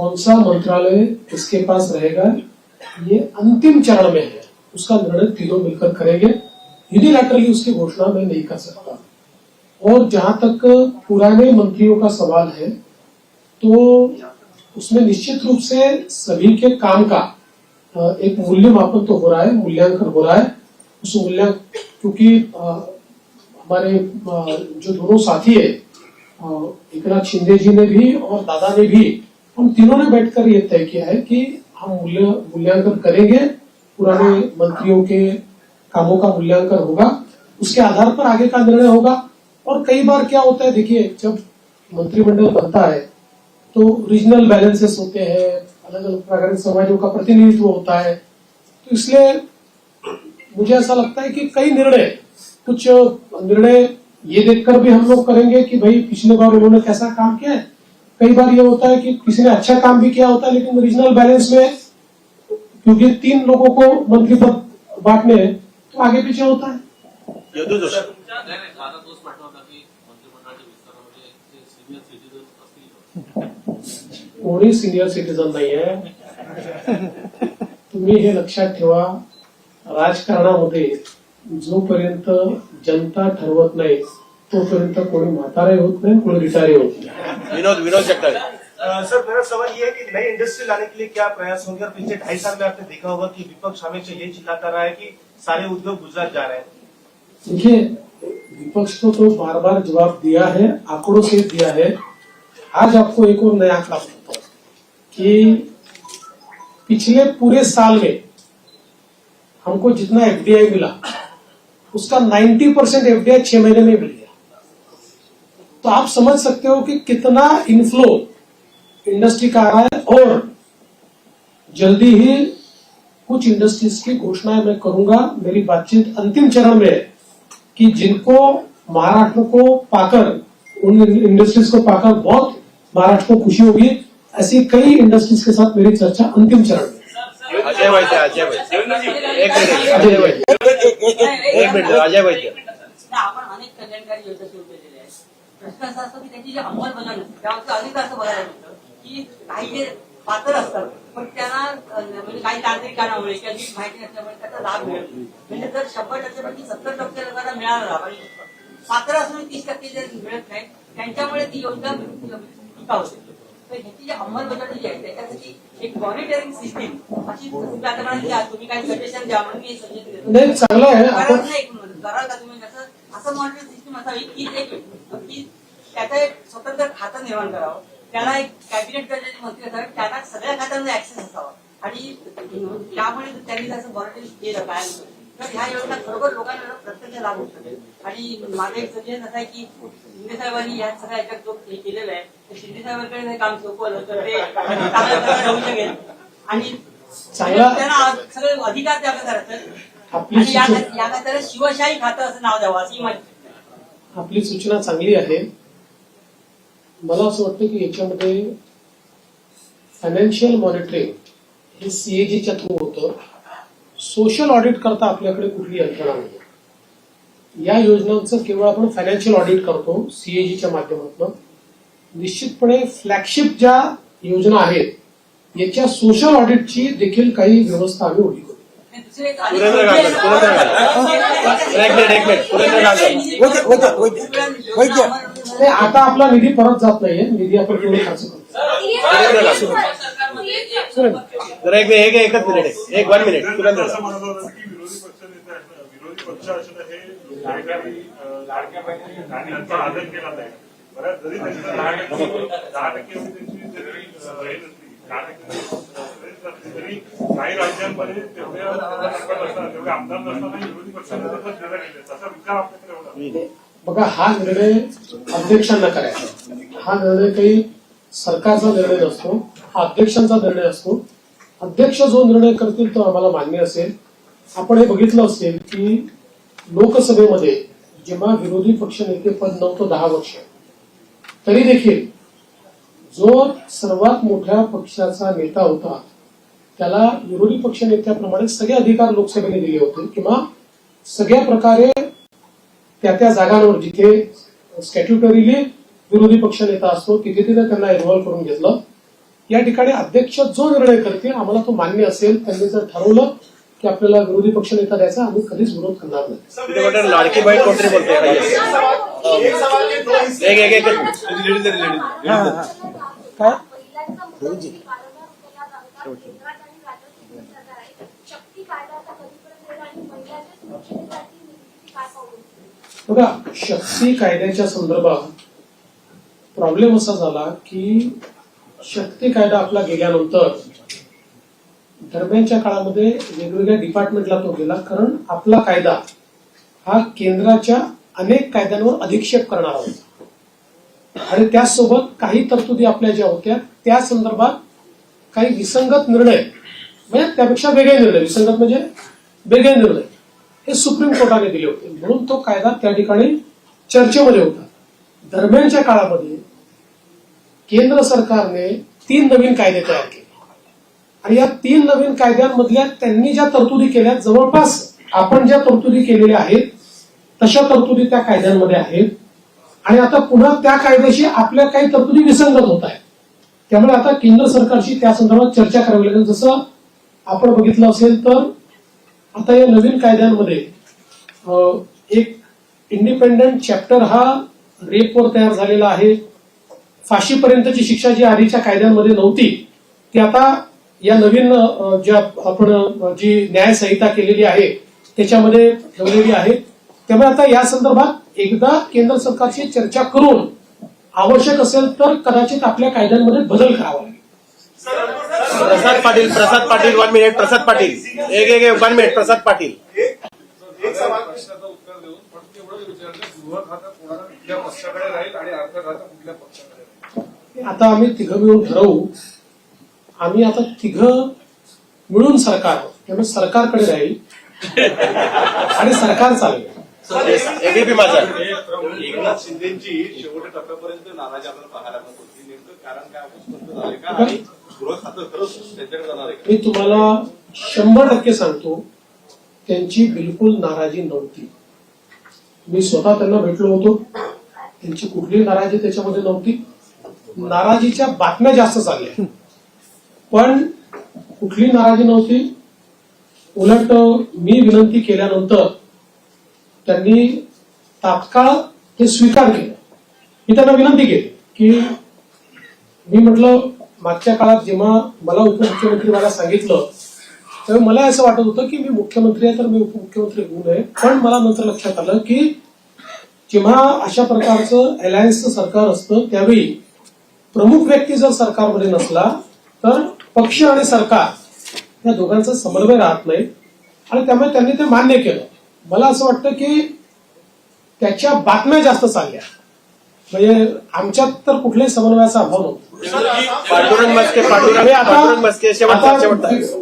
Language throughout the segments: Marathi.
कौन सा मंत्रालय किसके पास रहेगा? ये अंतिम चरण में है। उसका निर्णय तीनों मिलकर करेंगे। यूनिलैटरली उसकी घोषणा मैं नहीं कर सकता। और जहाँ तक पुराने मंत्रियों का सवाल है तो उसमें निश्चित रूप से सभी के काम का एक मूल्यमापन तो हो रहा है मूल्यांकन हो रहा है। उस मूल्यांकन क्योंकि हमारे जो दोनों साथी है अ, एकनाथ शिंदे जी ने भी और दादा ने भी हम तीनों ने बैठकर ये तय किया है कि हम मूल्य मूल्यांकन करेंगे पुराने मंत्रियों के कामों का मूल्यांकन होगा उसके आधार पर आगे का निर्णय होगा। और कई बार क्या होता है देखिए जब मंत्रिमंडल बनता है तो रीजनल बैलेंसेस होते हैं अलग अलग प्रकार के समाजों का प्रतिनिधित्व होता है। तो इसलिए मुझे ऐसा लगता है कि कई निर्णय कुछ निर्णय ये देखकर भी हम लोग करेंगे कि भाई पिछले बार उन्होंने कैसा काम किया है कई बार ये होता है कि किसी ने अच्छा काम भी किया होता है लेकिन रीजनल बैलेंस में क्योंकि तीन लोगों को मंत्री पद बांटने हैं तो आगे पीछे होता है। कोणी सिनियर सिटीजन नाही आहे तुम्ही हे लक्षात ठेवा राजकारणामध्ये जोपर्यंत जनता ठरवत नाही तोपर्यंत कोणी म्हातारे होत नाही कोणी रिटायरी होत नाही विनोद विनोद अ, सर मेरा सवाल ये है कि नई इंडस्ट्री लाने के लिए क्या प्रयास होंगे? और पिछले ढाई साल में आपने देखा होगा कि विपक्ष हमेशा ये चिल्लाता रहा है कि सारे उद्योग गुजरात जा रहे हैं। देखिए विपक्ष को तो बार बार जवाब दिया है आंकड़ों से दिया है। आज आपको एक और नया आंकड़ा बताता हूँ कि पिछले पूरे साल में हमको जितना एफडीआई मिला उसका 90 परसेंट एफडीआई छह महीने में मिल गया। तो आप समझ सकते हो कि कितना इनफ्लो इंडस्ट्री का आ रहा है और जल्दी ही कुछ इंडस्ट्रीज़ की घोषणाएँ मैं करूँगा मेरी बातचीत अंतिम चरण में है कि जिनको महाराष्ट्र को पाकर उन इंडस्ट्रीज़ को पाकर बहुत महाराष्ट्र को खुशी होगी ऐसी कई इंडस्ट्रीज़ के साथ मेरी चर्चा अंतिम चरण में। अजय वैद्य अजय एक मिनिट अजय वैद्य। एक मिनिट अजय वैद्य। आपण अनेक कल्याणकारी योजना सुरू केलेल्या आहेत प्रश्न असा असतो की त्याची जी अंमलबजावणी असते त्यावरती अधिक असं बघायला मिळतं की काही जे पात्र असतात पण त्यांना म्हणजे काही तांत्रिक कारणामुळे किंवा नीट माहिती नसल्यामुळे त्याचा लाभ मिळत म्हणजे जर शंभर टक्क्यापैकी सत्तर टक्के लोकांना मिळाला लाभ आणि पात्र असून तीस टक्के जे मिळत नाही त्यांच्यामुळे ती योजना टिकावते तर ह्याची जी अंमलबजावणी जी आहे त्याच्यासाठी एक मॉनिटरिंग सिस्टीम अशी की तुम्ही काही सजेशन द्या म्हणून मी सजेशन नाही चांगलं आहे. नाही कराल का तुम्ही असं असं मॉनिटर सिस्टम असावी की एक की त्याचं एक स्वतंत्र खातं निर्माण करावं. त्याला एक कॅबिनेट दर्जाचे मंत्री असावे त्यांना सगळ्या खात्यांना ऍक्सेस असावा. आणि त्यामुळे त्यांनी जसं मॉनिटरिंग केलं काय तर ह्या योजना खरोखर लोकांना प्रत्यक्ष लाभ शकेल आणि माझं एक सजेशन असं आहे की शिंदे साहेबांनी या सगळ्या याच्यात जो हे केलेलं आहे ते शिंदे साहेबांकडे हे काम सोपवलं तर ते चांगल्या प्रकारे होऊ शकेल. आणि त्यांना सगळे अधिकार करायचं आणि या खात्याला शिवशाही खातं असं नाव द्यावं अशी माझी आपली सूचना चांगली आहे. मला असं वाटतं की याच्यामध्ये फायनान्शियल मॉनिटरिंग हे सीएजीच्या थ्रू होतं. सोशल ऑडिट करता आपल्याकडे कुठली यंत्रणा नाही. या योजनांचं केवळ आपण फायनान्शियल ऑडिट करतो सीएजीच्या माध्यमातून. निश्चितपणे फ्लॅगशिप ज्या योजना आहेत याच्या सोशल ऑडिटची देखील काही व्यवस्था आम्ही उभी करू आता आपला निधी परत जात नाहीये निधी आपण खर्च करतो. जरा एक एक एकच मिनिट एक- एक वन मिनिट सुरेंद्र विरोधी पक्ष असणं हे लाडक्या आदर केला जाईल बरं जरी दहा टक्के तरी काही राज्यांमध्ये तेवढ्या तेवढे आमदार नसताना विरोधी पक्षाने तसा विचार आपल्याकडे होता बघा हा निर्णय अध्यक्षांना करायचा हा निर्णय काही सरकारचा निर्णय असतो हा अध्यक्षांचा निर्णय असतो. अध्यक्ष जो निर्णय करतील तो आम्हाला मान्य असेल. आपण हे बघितलं असेल की लोकसभेमध्ये जेव्हा विरोधी पक्ष नेते पद नव्हतं दहा वर्ष तरी देखील जो सर्वात मोठ्या पक्षाचा नेता होता त्याला विरोधी पक्ष नेत्याप्रमाणे सगळे अधिकार लोकसभेने दिले होते किंवा सगळ्या प्रकारे त्या त्या जागांवर जिथे स्टॅट्युटरीली विरोधी पक्ष नेता असतो तिथे तिथे त्यांना इन्व्हॉल्व्ह करून घेतलं. या ठिकाणी अध्यक्ष जो निर्णय करतील आम्हाला तो मान्य असेल त्यांनी जर ठरवलं की आपल्याला विरोधी पक्ष नेता द्यायचा आम्ही कधीच विरोध करणार नाही. लाडकी कोणतरी बोलते? बघा शक्ती कायद्याच्या संदर्भात प्रॉब्लेम असा झाला की शक्ती कायदा आपला गेल्यानंतर दरम्यानच्या काळामध्ये वेगवेगळ्या डिपार्टमेंटला तो गेला. कारण आपला कायदा हा केंद्राच्या अनेक कायद्यांवर अधिक्षेप करणारा होता. आणि त्यासोबत काही तरतुदी आपल्या ज्या होत्या त्या संदर्भात काही विसंगत निर्णय म्हणजे त्यापेक्षा वेगळे निर्णय. विसंगत म्हणजे वेगळे निर्णय. हे सुप्रीम कोर्टाने दिले होते. म्हणून तो कायदा त्या ठिकाणी चर्चेमध्ये होता. दरम्यानच्या काळामध्ये केंद्र सरकारने तीन नवीन कायदे तयार केले. आणि या तीन नवीन कायद्यांमधल्या त्यांनी ज्या तरतुदी केल्या जवळपास आपण ज्या तरतुदी केलेल्या आहेत तशा तरतुदी त्या कायद्यांमध्ये आहेत. आणि आता पुन्हा त्या कायद्याशी आपल्या काही तरतुदी विसंगत होत आहेत. त्यामुळे आता केंद्र सरकारशी त्या संदर्भात चर्चा करावी लागेल. जसं आपण बघितलं असेल तर आता या नवीन कायद्यांमध्ये एक इंडिपेंडंट चॅप्टर हा रेपवर तयार झालेला आहे. फाशीपर्यंतची शिक्षा जी आधीच्या कायद्यांमध्ये नव्हती ती आता या नवीन ज्या आपण जी न्यायसंहिता केलेली आहे त्याच्यामध्ये ठेवलेली आहे. त्यामुळे आता या संदर्भात एकदा केंद्र सरकारशी चर्चा करून आवश्यक असेल तर कदाचित आपल्या कायद्यांमध्ये बदल करावा लागेल. Prasad Patil Prasad Patil one minute Prasad Patil. एक एक वन मिनिट प्रसाद पाटील. एक सवाल प्रश्नाचं उत्तर देऊन फक्त एवढं विचारलं गृह खातं पक्षाकडे राहील आणि कुठल्या पक्षाकडे आता आम्ही तिघं मिळून ठरवू. आम्ही आता तिघं मिळून सरकार. त्यामुळे सरकारकडे राहील. आणि सरकार चालेल. एबीपी माझा एकनाथ शिंदेची शेवटच्या टप्प्यापर्यंत नाराजी आपल्याला पाहायला मिळत होती नेमकं कारण काय आपण स्पष्ट झालंय का? आणि गृह खातं खरंच त्यांच्याकडे जाणार आहे का? मी तुम्हाला शंभर टक्के सांगतो त्यांची बिलकुल नाराजी नव्हती. मी स्वतः त्यांना भेटलो होतो. त्यांची कुठलीही नाराजी त्याच्यामध्ये नव्हती. नाराजीच्या बातम्या जास्त चालल्या. पण कुठली नाराजी नव्हती. उलट मी विनंती केल्यानंतर त्यांनी तात्काळ ते स्वीकार केलं. मी त्यांना विनंती केली की मी म्हटलं मागच्या काळात जेव्हा मला उपमुख्यमंत्री मला सांगितलं तेव्हा मला असं वाटत होतं की मी मुख्यमंत्री आहे तर मी उपमुख्यमंत्री होऊ नये. पण मला नंतर लक्षात आलं की जेव्हा अशा प्रकारचं अलायन्सचं सरकार असतं त्यावेळी प्रमुख व्यक्ती जर सरकारमध्ये नसला तर पक्ष आणि सरकार या दोघांचा समन्वय राहत नाही. आणि त्यामुळे त्यांनी ते मान्य केलं. मला असं वाटतं की त्याच्या बातम्या जास्त चालल्या. म्हणजे आमच्यात तर कुठल्याही समन्वयाचा अभाव नव्हता.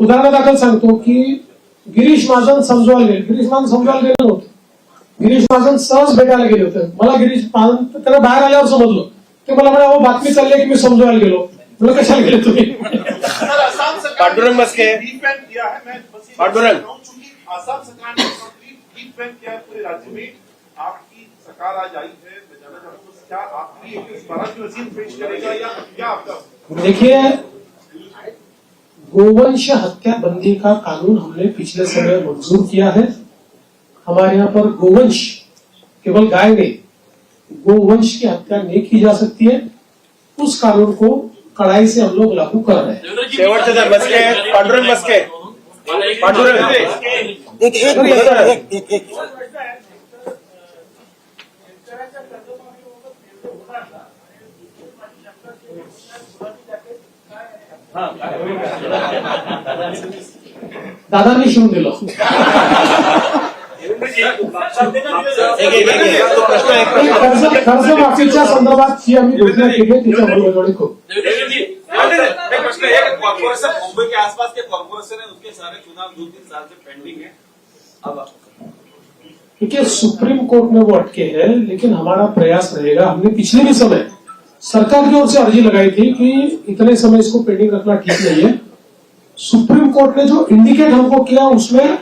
उदाहरणादाखल सांगतो की गिरीश महाजन समजवायला गेले गिरीश महाजन समजवायला गेले नव्हते. गिरीश महाजन सहज भेटायला गेले होते. मला गिरीश महाजन त्याला बाहेर आल्यावर समजलं. ते मला म्हणे बातमी चालली की मी समजवायला गेलो. म्हणलं कशाला गेले तुम्ही? सर आसाम सरकार पांडुरंग मस्के. पांडुरंग। आसाम ने डिफेंड किया पूरे राज्य में आपकी सरकार आज आई है मैं जानना चाहता हूँ क्या आपकी वज़ीर पेश करेगा या क्या आपका देखिए गोवंश हत्या बंदी का कानून हमने पिछले समय मंजूर किया है। हमारे यहाँ पर गोवंश केवल गाय नहीं गोवंश की हत्या नहीं की जा सकती है। उस कानून को कड़ाई से हम लोग लागू कर रहे हैं। एक दादांनी शिवून दिलं। कर्ज के तीन सुप्रीम कोर्ट में वो अटके हैं, लेकिन हमारा प्रयास रहेगा। हमने पिछले भी समय सरकार की ओर से अर्जी लगाई थी कि इतने समय इसको पेंडिंग रखना ठीक नहीं है। सुप्रीम कोर्ट ने जो इंडिकेट हमको किया, उसमें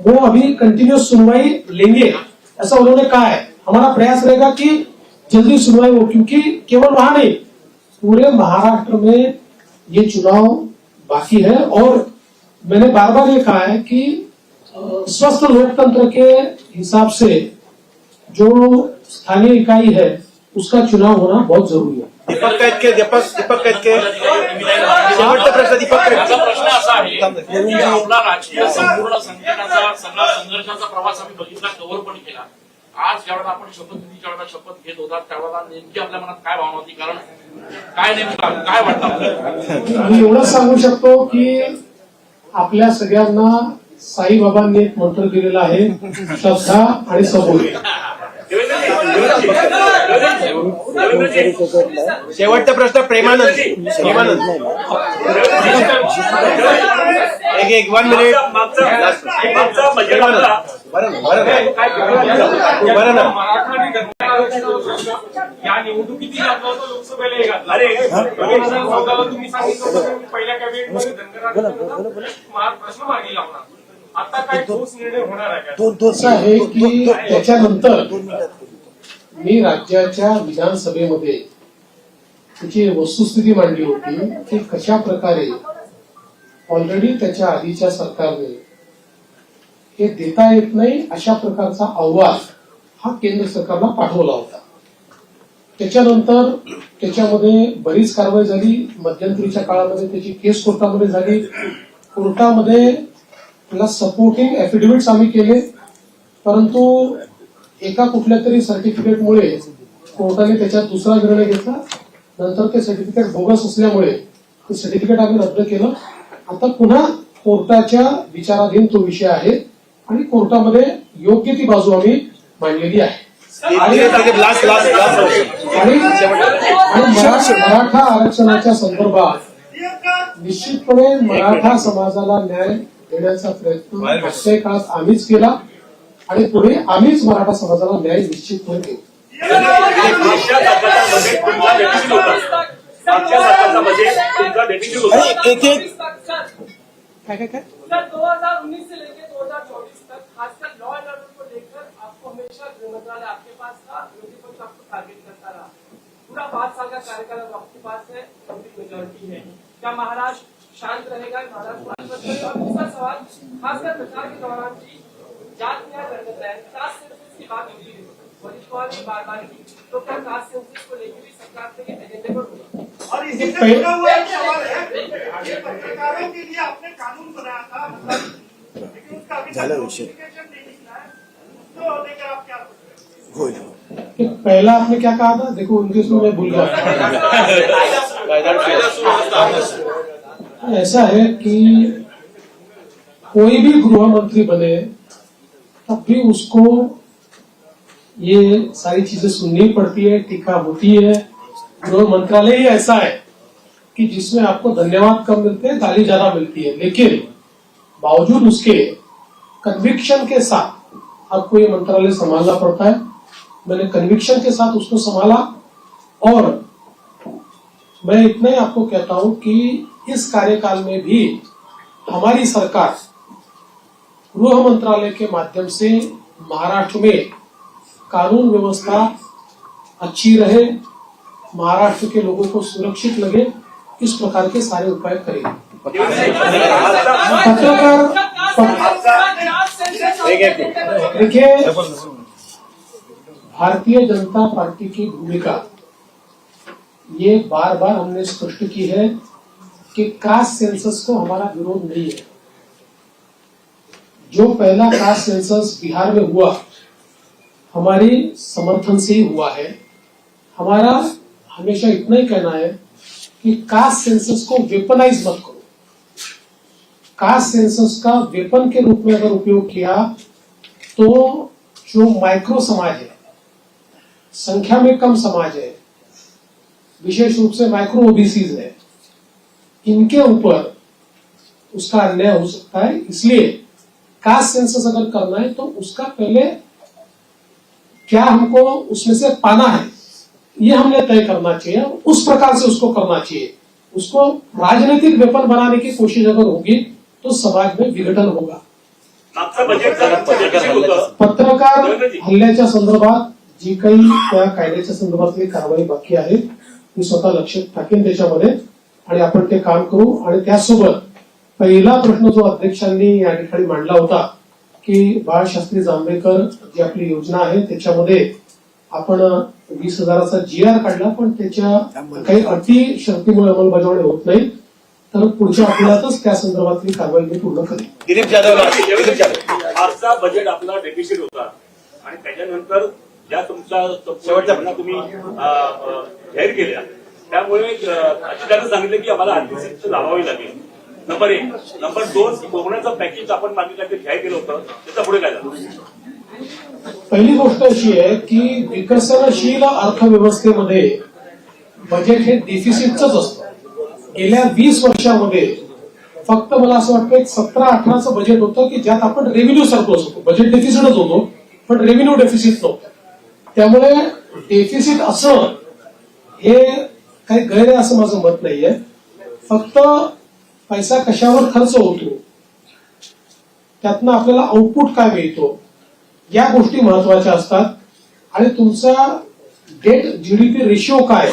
वो अभी कंटिन्यूस सुनवाई लेंगे। ऐसा उन्होंने कहा है। हमारा प्रयास रहेगा कि जल्दी सुनवाई हो, क्योंकि केवल वहाँ नहीं, पूरे महाराष्ट्र में ये चुनाव बाकी है। और मैंने बार बार ये कहा है कि स्वस्थ लोकतंत्र के हिसाब से जो स्थानीय इकाई है, उसका चुनाव होना बहुत ज़रूरी है। दीपक कैतके दीपक दीपक कैतके शेवटचा प्रश्न दीपक माझा प्रश्न असा आहे की आपला राजकीय संपूर्ण संघटनाचा सगळा संघर्षाचा प्रवास आम्ही बघितला कव्हर पण केला आज ज्यावेळेला आपण शपथविधीच्या वेळेला शपथ घेत होता त्यावेळेला नेमकी आपल्या मनात काय भावना होती कारण काय नेमकं काय वाटतं? मी एवढंच सांगू शकतो की आपल्या सगळ्यांना साईबाबांनी एक मंत्र दिलेला आहे श्रद्धा आणि सबोध शेवटचा प्रश्न प्रेमानंद प्रेमानंद एक एक वन मिनिट बरं ना या निवडणुकीतील आपला तो लोकसभेला एक चौदाला तुम्ही सांगितलं पहिल्या कॅबिनेटमध्ये धनगरांना मार- प्रश्न मार्गी लावणार आता काय ठोस निर्णय होणार आहे दोन असं आहे की त्याच्यानंतर मी राज्याच्या विधानसभेमध्ये त्याची वस्तुस्थिती मांडली होती की कशा प्रकारे ऑलरेडी त्याच्या आधीच्या सरकारने हे देता येत नाही अशा प्रकारचा अहवाल हा केंद्र सरकारला पाठवला होता. त्याच्यानंतर त्याच्यामध्ये बरीच कारवाई झाली मध्यंतरीच्या काळामध्ये त्याची केस कोर्टामध्ये झाली. कोर्टामध्ये त्याला सपोर्टिंग एफिडेव्हिट्स आम्ही केले परंतु एका कुठल्या तरी सर्टिफिकेटमुळे कोर्टाने त्याच्यात दुसरा निर्णय घेतला नंतर ते सर्टिफिकेट बोगस असल्यामुळे ते सर्टिफिकेट आम्ही रद्द केलं. आता पुन्हा कोर्टाच्या विचाराधीन तो विषय आहे आणि कोर्टामध्ये योग्य ती बाजू आम्ही मांडलेली आहे. आणि आणि मरा- मराठा आरक्षणाच्या संदर्भात निश्चितपणे मराठा समाजाला न्याय देण्याचा प्रयत्न काळात आम्हीच केला. आणि पुढे आम्हीच मराठा समाजाला न्याय निश्चितपणे देऊ एक एक काय काय काय सर 2019 से लेकर 2024 तक खासकर लॉ एंड ऑर्डर को लेकर आपको हमेशा गृह मंत्रालय आपके पास था विरोधी पक्ष आपको टारगेट करता रहा पूरा पांच साल का कार्यकाल आपके पास है मेजोरिटी है क्या महाराष्ट्र शांत रहेगा महाराष्ट्र दूसरा सवाल खासकर प्रचार के दौरान है कास्ट सेंसस की बात होती है। वरिष्ठ ने बार बार की। तो क्या कास्ट सेंसस को लेकर भी सरकार के एजेंडे पर होगा? और इसी से जुड़ा हुआ एक सवाल है। ये पत्रकारों के लिए आपने कानून बनाया था मतलब लेकिन उसका अभी तक नोटिफिकेशन नहीं निकला है। उसको लेकर आप क्या सोच रहे हैं? पहला आपने क्या कहा था? देखो उनके इसमें मैं भूल गया। ऐसा है कि कोई भी गृह मंत्री बने तब भी उसको ये सारी चीज़ें सुननी पड़ती है, टीका होती है। गृह मंत्रालय ही ऐसा है कि जिसमें आपको धन्यवाद कम मिलते हैं, गाली ज़्यादा मिलती है। लेकिन बावजूद उसके कन्विक्शन के साथ आपको ये मंत्रालय संभालना पड़ता है। मैंने कन्विक्शन के साथ उसको संभाला और मैं इतना ही आपको कहता हूँ कि इस कार्यकाल में भी हमारी सरकार गृह मंत्रालय के माध्यम से महाराष्ट्र में कानून व्यवस्था अच्छी रहे, महाराष्ट्र के लोगों को सुरक्षित लगे, इस प्रकार के सारे उपाय करेंगे पत्रकार देखिए, भारतीय जनता पार्टी की भूमिका, ये बार बार हमने स्पष्ट की है कि कास्ट सेंसस को हमारा विरोध नहीं है। जो पहला कास्ट सेंसस बिहार में हुआ, हमारी समर्थन से ही हुआ है। हमारा हमेशा इतना ही कहना है कि कास्ट सेंसस को वेपनाइज मत करो। कास्ट सेंसस का वेपन के रूप में अगर उपयोग किया तो जो माइक्रो समाज है, संख्या में कम समाज है, विशेष रूप से माइक्रो ओबीसीज है, इनके ऊपर उसका अन्याय हो सकता है। इसलिए कास्ट सेंसस अगर करना है तो उसका पहले क्या हमको उसमें से पाना है? ये हमने तय करना चाहिए उस प्रकार से उसको करना चाहिए। उसको राजनीतिक वेपन बनाने की कोशिश अगर होगी तो समाज में विघटन होगा। पत्रकार हल्ल्याच्या संदर्भात जी काही त्या कायद्याच्या संदर्भातली कारवाई बाकी आहे ती स्वतः लक्ष टाकेन त्याच्यामध्ये आणि आपण ते काम करू आणि त्यासोबत पहिला प्रश्न जो अध्यक्षांनी या ठिकाणी मांडला होता की बाळशास्त्री जांभेकर जी आपली योजना आहे त्याच्यामध्ये आपण वीस हजाराचा जी आर काढला पण त्याच्या काही अटी शर्तीमुळे अंमलबजावणी होत नाही. तर पुढच्या आठवड्यातच त्या संदर्भातली कारवाई मी पूर्ण करेन. दिलीप जाधव दिलीप जाधव. आजचा बजेट आपला डेफिसिट होता. आणि त्याच्यानंतर ज्या तुमच्या शेवटचा घटना तुम्ही जाहीर केल्या त्यामुळे अधिकाऱ्यांनी सांगितलं की आम्हाला आर्थिक लावावी लागेल. नंबर एक. नंबर दोन कोकणाचं पॅकेज आपण मागितलं ते जाहीर केलं होतं. त्याचा पुढे काय झालं? पहिली गोष्ट अशी आहे की विकसनशील अर्थव्यवस्थेमध्ये बजेट हे डेफिसिटच असतं. गेल्या वीस वर्षामध्ये फक्त मला असं वाटतं एक सतरा अठराचं बजेट होतं की ज्यात आपण रेव्हेन्यू सरप्लस होतो बजेट डेफिसिटच होतो पण रेव्हेन्यू डेफिसिट नव्हतं. त्यामुळे डेफिसिट असणं हे काही गैर आहे असं माझं मत नाहीये. फक्त पैसा कशावर खर्च होतो? त्यातनं आपल्याला आउटपुट काय मिळतो? या गोष्टी महत्त्वाच्या असतात. आणि तुमचा डेट जीडीपी रेशिओ काय?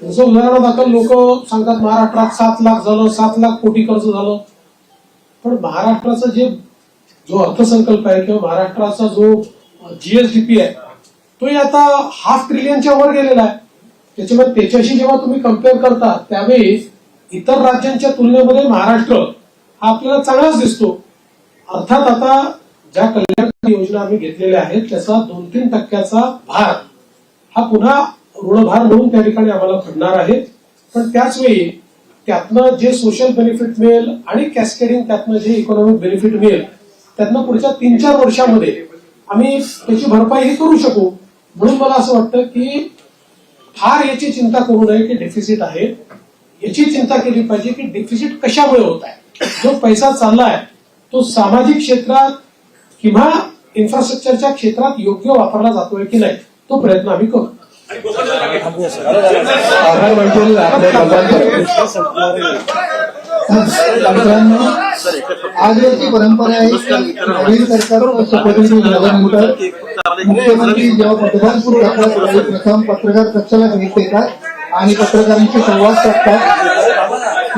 तुमचं उदाहरणादाखल लोक सांगतात महाराष्ट्रात सात लाख झालं सात लाख कोटी कर्ज झालं. पण महाराष्ट्राचा जे जो अर्थसंकल्प आहे किंवा महाराष्ट्राचा जो जीएसडीपी आहे तो आता हाफ ट्रिलियनच्या वर गेलेला आहे. त्याच्यामुळे त्याच्याशी जेव्हा तुम्ही कंपेअर करता त्यावेळी इतर राज्यांच्या तुलनेमध्ये महाराष्ट्र हा आपल्याला चांगलाच दिसतो. अर्थात आता ज्या कल्याणकारी योजना आम्ही घेतलेल्या आहेत त्याचा दोन तीन टक्क्याचा भार हा पुन्हा ऋणभार म्हणून त्या ठिकाणी आम्हाला पडणार आहे. पण त्याच वेळी त्यातनं जे सोशल बेनिफिट मिळेल आणि कॅस्केडिंग त्यातनं जे इकॉनॉमिक बेनिफिट मिळेल त्यातनं पुढच्या तीन चार वर्षामध्ये आम्ही त्याची भरपाई करू शकू. म्हणून मला असं वाटतं की फार याची चिंता करू नये की डेफिसिट आहे. याची चिंता केली पाहिजे की डेफिसिट कशामुळे होत आहे? जो पैसा चाललाय तो सामाजिक क्षेत्रात किंवा इन्फ्रास्ट्रक्चरच्या क्षेत्रात योग्य वापरला जातोय की नाही तो प्रयत्न आम्ही करू. आज कोकणाचं आभार परंपरा आहे की नवीन सरकार झाल्यानंतर मुख्यमंत्री जेव्हा पत्रकारपूर्व प्रथम पत्रकार कक्षाला भेट देतात आणि पत्रकारांशी संवाद साधतात.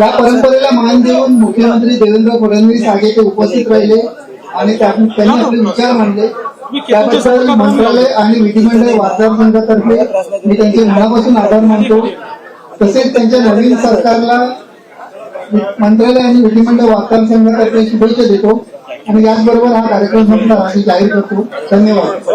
या परंपरेला मान देऊन मुख्यमंत्री देवेंद्र फडणवीस आगे ते उपस्थित राहिले आणि त्यांनी आपले विचार मांडले. त्याबद्दल मंत्रालय आणि विधिमंडळ वार्ताहर संघातर्फे मी त्यांचे मनापासून आभार मानतो. तसेच त्यांच्या नवीन सरकारला मंत्रालय आणि विधिमंडळ वार्ताहर संघातर्फे शुभेच्छा देतो. आणि याचबरोबर हा कार्यक्रम संपला आणि जाहीर करतो. धन्यवाद.